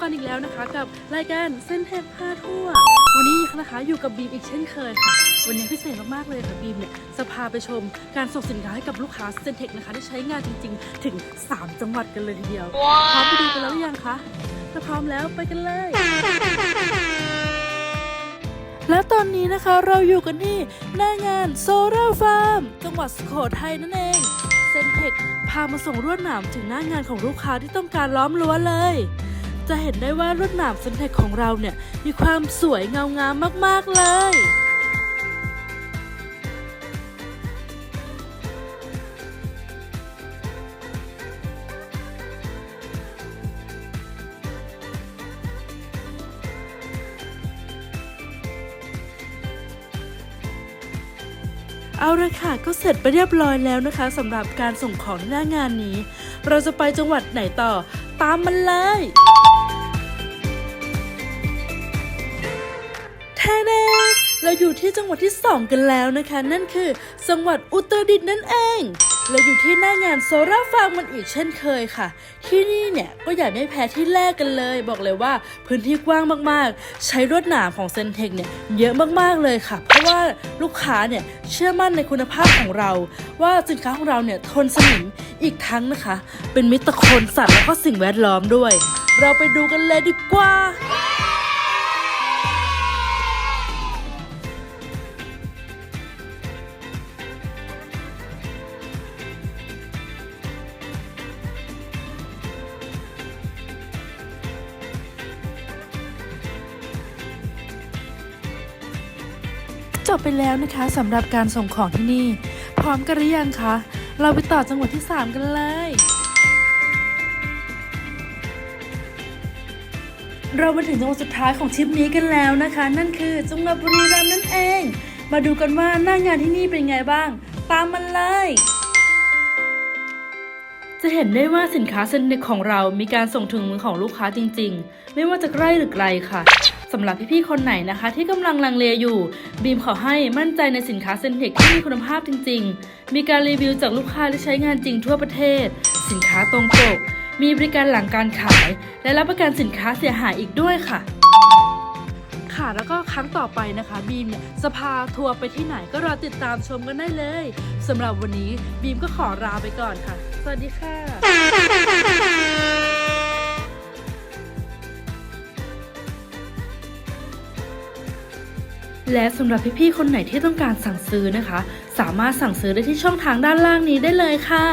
กันอีกแล้วนะคะ กับรายการเส้นเทพพาทั่ว วันนี้นะคะอยู่กับบีมอีกเช่นเคยค่ะ วันนี้พิเศษมากๆเลยค่ะบีมเนี่ยจะพาไปชมการส่งสินค้าให้กับลูกค้าเซนเทคนะคะที่ใช้งานจริงๆ ถึง 3 จังหวัดกันเลยทีเดียว พร้อมไปดูกันแล้วหรือยังคะ ถ้าพร้อมแล้วไปกันเลยและตอนนี้นะคะเราอยู่กันที่หน้างานโซลาร์ฟาร์มจังหวัดสุโขทัยนั่นเองเซนเทคพามาส่งลวดหนามถึงหน้างานของลูกค้าที่ต้องการล้อมรั้วเลย จะเห็นได้ว่าลวดหนามเซนเทคของเราเนี่ยมีความสวยเงางามมากๆเลย เอาละค่ะก็เสร็จไปเรียบร้อยแล้วนะคะสำหรับการส่งของหน้างานนี้ เราจะไปจังหวัดไหนต่อ ตามมันเลยแท้แน่เราอยู่ที่จังหวัดที่ 2 กันแล้วนะคะ นั่นคือจังหวัดอุตรดิตถ์นั่นเอง เราอยู่ที่หน้างานโซลาร์ฟาร์มมันอีกเช่นเคยค่ะ ที่นี่เนี่ยก็อย่าไม่แพ้ที่แรกกันเลย บอกเลยว่าพื้นที่กว้างมากๆ ใช้รวดหนามของเซนเทคเนี่ยเยอะมากๆเลยค่ะ เพราะว่าลูกค้าเนี่ยเชื่อมั่นในคุณภาพของเรา ว่าสินค้าของเราเนี่ยทนสนิมอีกทั้งนะคะ เป็นมิตรต่อคนสัตว์แล้วก็สิ่งแวดล้อมด้วย เราไปดูกันเลยดีกว่า บไปแล้วนะคะสำหรับการส่งของที่นี่ พร้อมกันหรือยังคะ เราไปต่อจังหวัดที่ 3 กันเลยเรามาถึงจังหวัดสุดท้ายของทริปนี้กันแล้วนะคะ นั่นคือจังหวัดบุรีรัมย์นั่นเอง มาดูกันว่าหน้างานที่นี่เป็นไงบ้าง ตามมันเลย จะเห็นได้ว่าสินค้าเซนเด็กของเรามีการส่งถึงมือของลูกค้าจริง ๆ ไม่ว่าจะใกล้หรือไกลค่ะสำหรับพี่ๆคนไหนนะคะ ที่กำลังลังเลอยู่ บีมขอให้มั่นใจในสินค้าเซนเทคที่มีคุณภาพจริง ๆ มีการรีวิวจากลูกค้าที่ใช้งานจริงทั่วประเทศ สินค้าตรงปก มีบริการหลังการขาย และรับประกันสินค้าเสียหายอีกด้วยค่ะ ค่ะ แล้วก็ครั้งต่อไปนะคะบีมเนี่ยจะพาทัวร์ไปที่ไหนก็รอติดตามชมกันได้เลยสำหรับวันนี้บีมก็ขอลาไปก่อนค่ะ สวัสดีค่ะและสำหรับพี่ๆ คนไหนที่ต้องการสั่งซื้อนะคะ สามารถสั่งซื้อได้ที่ช่องทางด้านล่างนี้ได้เลยค่ะ